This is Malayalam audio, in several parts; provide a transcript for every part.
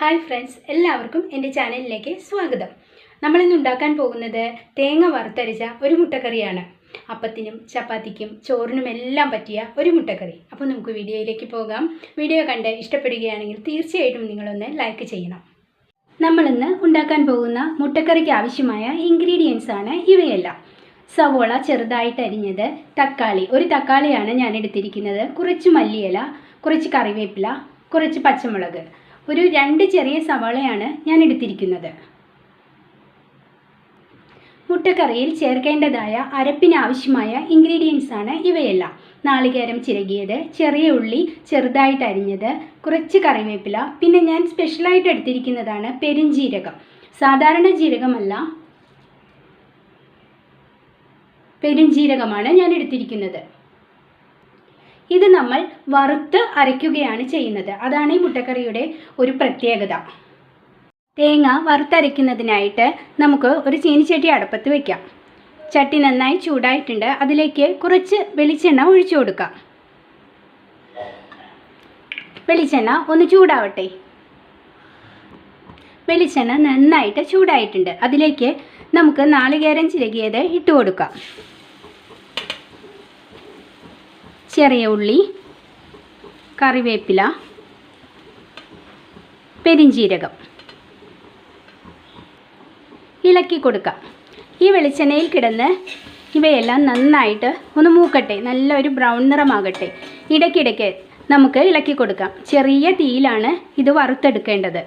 ഹായ് ഫ്രണ്ട്സ് എല്ലാവർക്കും എന്റെ ചാനലിലേക്ക് സ്വാഗതം. നമ്മളിന്ന് ഉണ്ടാക്കാൻ പോകുന്നത് തേങ്ങ വറുത്തരച്ച ഒരു മുട്ടക്കറിയാണ്. അപ്പത്തിനും ചപ്പാത്തിക്കും ചോറിനും എല്ലാം പറ്റിയ ഒരു മുട്ടക്കറി. അപ്പോൾ നമുക്ക് വീഡിയോയിലേക്ക് പോകാം. വീഡിയോ കണ്ട് ഇഷ്ടപ്പെടുകയാണെങ്കിൽ തീർച്ചയായിട്ടും നിങ്ങളൊന്ന് ലൈക്ക് ചെയ്യണം. നമ്മളിന്ന് ഉണ്ടാക്കാൻ പോകുന്ന മുട്ടക്കറിക്ക് ആവശ്യമായ ഇൻഗ്രീഡിയൻസ് ആണ് ഇവയെല്ലാം. സവോള ചെറുതായിട്ട് അരിഞ്ഞത് തക്കാളി. ഒരു തക്കാളിയാണ് ഞാൻ എടുത്തിരിക്കുന്നത്. കുറച്ച് മല്ലിയില കുറച്ച് കറിവേപ്പില കുറച്ച് പച്ചമുളക്. ഒരു രണ്ട് ചെറിയ സവാളയാണ് ഞാൻ എടുത്തിരിക്കുന്നത്. മുട്ടക്കറിയിൽ ചേർക്കേണ്ടതായ അരപ്പിനാവശ്യമായ ഇൻഗ്രീഡിയൻസ് ആണ് ഇവയെല്ലാം. നാളികേരം ചിരകിയത് ചെറിയ ഉള്ളി ചെറുതായിട്ട് അരിഞ്ഞത് കുറച്ച് കറിവേപ്പില പിന്നെ ഞാൻ സ്പെഷ്യലായിട്ട് എടുത്തിരിക്കുന്നതാണ് പെരുംജീരകം. സാധാരണ ജീരകമല്ല പെരുംജീരകമാണ് ഞാൻ എടുത്തിരിക്കുന്നത്. ഇത് നമ്മൾ വറുത്ത് അരയ്ക്കുകയാണ് ചെയ്യുന്നത്. അതാണ് ഈ മുട്ടക്കറിയുടെ ഒരു പ്രത്യേകത. തേങ്ങ വറുത്തരയ്ക്കുന്നതിനായിട്ട് നമുക്ക് ഒരു ചീനിച്ചട്ടി അടുപ്പത്ത് വെക്കാം. ചട്ടി നന്നായി ചൂടായിട്ടുണ്ട്. അതിലേക്ക് കുറച്ച് വെളിച്ചെണ്ണ ഒഴിച്ചു കൊടുക്കാം. വെളിച്ചെണ്ണ ഒന്ന് ചൂടാവട്ടെ. വെളിച്ചെണ്ണ നന്നായിട്ട് ചൂടായിട്ടുണ്ട്. അതിലേക്ക് നമുക്ക് നാളികേരം ചിരകിയത് ഇട്ട് കൊടുക്കാം. ചെറിയ ഉള്ളി കറിവേപ്പില പെരിഞ്ചീരകം. ഇളക്കി കൊടുക്കാം. ഈ വെളിച്ചെണ്ണയിൽ കിടന്ന് ഇവയെല്ലാം നന്നായിട്ട് ഒന്ന് മൂക്കട്ടെ. നല്ലൊരു ബ്രൗൺ നിറമാകട്ടെ. ഇടയ്ക്കിടയ്ക്ക് നമുക്ക് ഇളക്കി കൊടുക്കാം. ചെറിയ തീയിലാണ് ഇത് വറുത്തെടുക്കേണ്ടത്.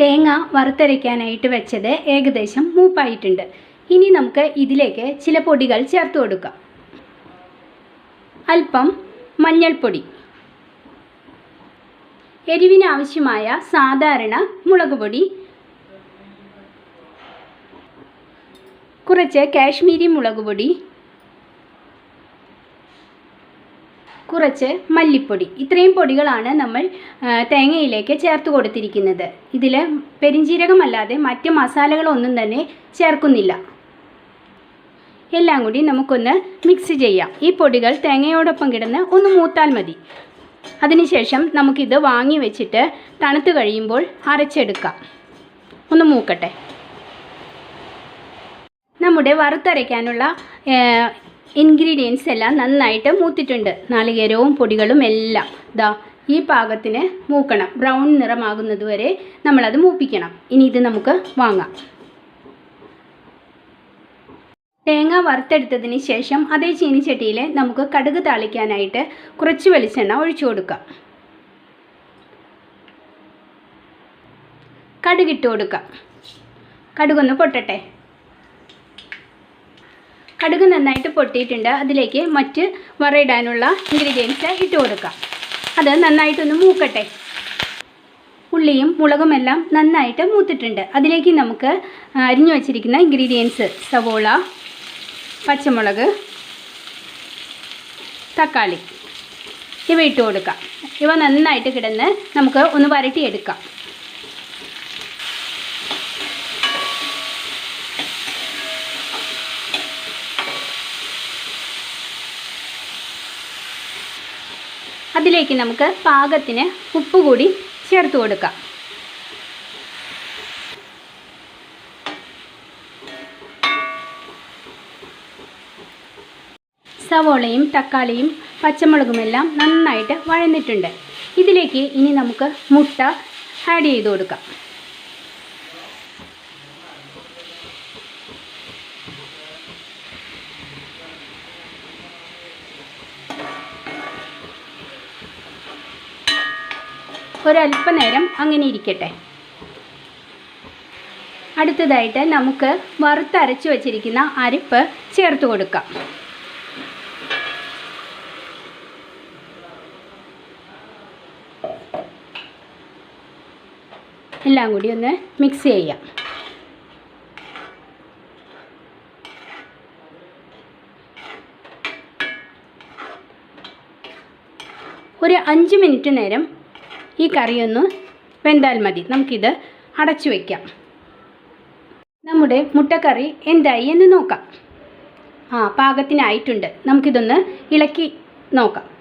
തേങ്ങ വറുത്തരയ്ക്കാനായിട്ട് വെച്ചത് ഏകദേശം മൂപ്പായിട്ടുണ്ട്. ഇനി നമുക്ക് ഇതിലേക്ക് ചില പൊടികൾ ചേർത്ത് കൊടുക്കാം. അല്പം മഞ്ഞൾപ്പൊടി. എരിവിനാവശ്യമായ സാധാരണ മുളക് പൊടി. കുറച്ച് കാശ്മീരി മുളക് പൊടി. കുറച്ച് മല്ലിപ്പൊടി. ഇത്രയും പൊടികളാണ് നമ്മൾ തേങ്ങയിലേക്ക് ചേർത്ത് കൊടുത്തിരിക്കുന്നത്. ഇതിൽ പെരിഞ്ജീരകമല്ലാതെ മറ്റ് മസാലകളൊന്നും തന്നെ ചേർക്കുന്നില്ല. എല്ലാം കൂടി നമുക്കൊന്ന് മിക്സ് ചെയ്യാം. ഈ പൊടികൾ തേങ്ങയോടൊപ്പം കിടന്ന് ഒന്ന് മൂത്താൽ മതി. അതിനുശേഷം നമുക്കിത് വാങ്ങി വെച്ചിട്ട് തണുത്ത് കഴിയുമ്പോൾ അരച്ചെടുക്കാം. ഒന്ന് മൂക്കട്ടെ. നമ്മുടെ വറുത്തരയ്ക്കാനുള്ള ഇൻഗ്രീഡിയൻസ് എല്ലാം നന്നായിട്ട് മൂത്തിട്ടുണ്ട്. നാളികേരവും പൊടികളും എല്ലാം. ദാ ഈ പാകത്തിന് മൂക്കണം. ബ്രൗൺ നിറമാകുന്നത് വരെ നമ്മളത് മൂപ്പിക്കണം. ഇനി ഇത് നമുക്ക് വാങ്ങാം. തേങ്ങ വറുത്തെടുത്തതിന് ശേഷം അതേ ചീനിച്ചട്ടിയിൽ നമുക്ക് കടുക് താളിക്കാനായിട്ട് കുറച്ച് വെളിച്ചെണ്ണ ഒഴിച്ചു കൊടുക്കാം. കടുകിട്ട് കൊടുക്കാം. കടുകൊന്ന് പൊട്ടട്ടെ. കടുക് നന്നായിട്ട് പൊട്ടിയിട്ടുണ്ട്. അതിലേക്ക് മറ്റ് വറയിടാനുള്ള ഇൻഗ്രീഡിയൻസ് ഇട്ട് കൊടുക്കാം. അത് നന്നായിട്ടൊന്ന് മൂക്കട്ടെ. ഉള്ളിയും മുളകുമെല്ലാം നന്നായിട്ട് മൂത്തിട്ടുണ്ട്. അതിലേക്ക് നമുക്ക് അരിഞ്ഞു വച്ചിരിക്കുന്ന ഇൻഗ്രീഡിയൻസ് സവോള പച്ചമുളക് തക്കാളി ഇവ ഇട്ട് കൊടുക്കാം. ഇവ നന്നായിട്ട് കിടന്ന് നമുക്ക് ഒന്ന് വരട്ടിയെടുക്കാം. അതിലേക്ക് നമുക്ക് പാകത്തിന് ഉപ്പ് കൂടി ചേർത്ത് കൊടുക്കാം. സവോളയും തക്കാളിയും പച്ചമുളകുമെല്ലാം നന്നായിട്ട് വഴന്നിട്ടുണ്ട്. ഇതിലേക്ക് ഇനി നമുക്ക് മുട്ട ആഡ് ചെയ്ത് കൊടുക്കാം. ഒരല്പനേരം അങ്ങനെ ഇരിക്കട്ടെ. അടുത്തതായിട്ട് നമുക്ക് വറുത്തരച്ച് വച്ചിരിക്കുന്ന അരിപ്പ് ചേർത്ത് കൊടുക്കാം. എല്ലാം കൂടി ഒന്ന് മിക്സ് ചെയ്യാം. ഒരു അഞ്ച് മിനിറ്റ് നേരം ഈ കറിയൊന്ന് വെന്താൽ മതി. നമുക്കിത് അടച്ചു വയ്ക്കാം നമ്മുടെ മുട്ടക്കറി എന്തായി എന്ന് നോക്കാം. ആ പാകത്തിനായിട്ടുണ്ട്. നമുക്കിതൊന്ന് ഇളക്കി നോക്കാം.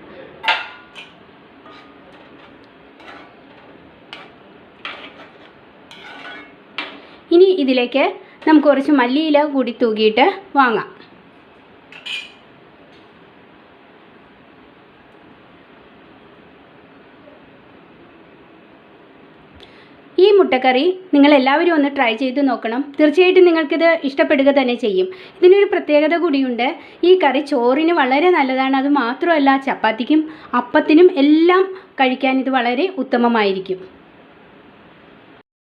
ഇതിലേക്ക് നമുക്ക് കുറച്ച് മല്ലിയില കൂടി തൂകിയിട്ട് വാങ്ങാം. ഈ മുട്ടക്കറി നിങ്ങൾ എല്ലാവരും ഒന്ന് ട്രൈ ചെയ്ത് നോക്കണം. തീർച്ചയായിട്ടും നിങ്ങൾക്കിത് ഇഷ്ടപ്പെടുക തന്നെ ചെയ്യും. ഇതിനൊരു പ്രത്യേകത കൂടിയുണ്ട്. ഈ കറി ചോറിന് വളരെ നല്ലതാണ്. അത് മാത്രമല്ല ചപ്പാത്തിക്കും അപ്പത്തിനും എല്ലാം കഴിക്കാൻ ഇത് വളരെ ഉത്തമമായിരിക്കും.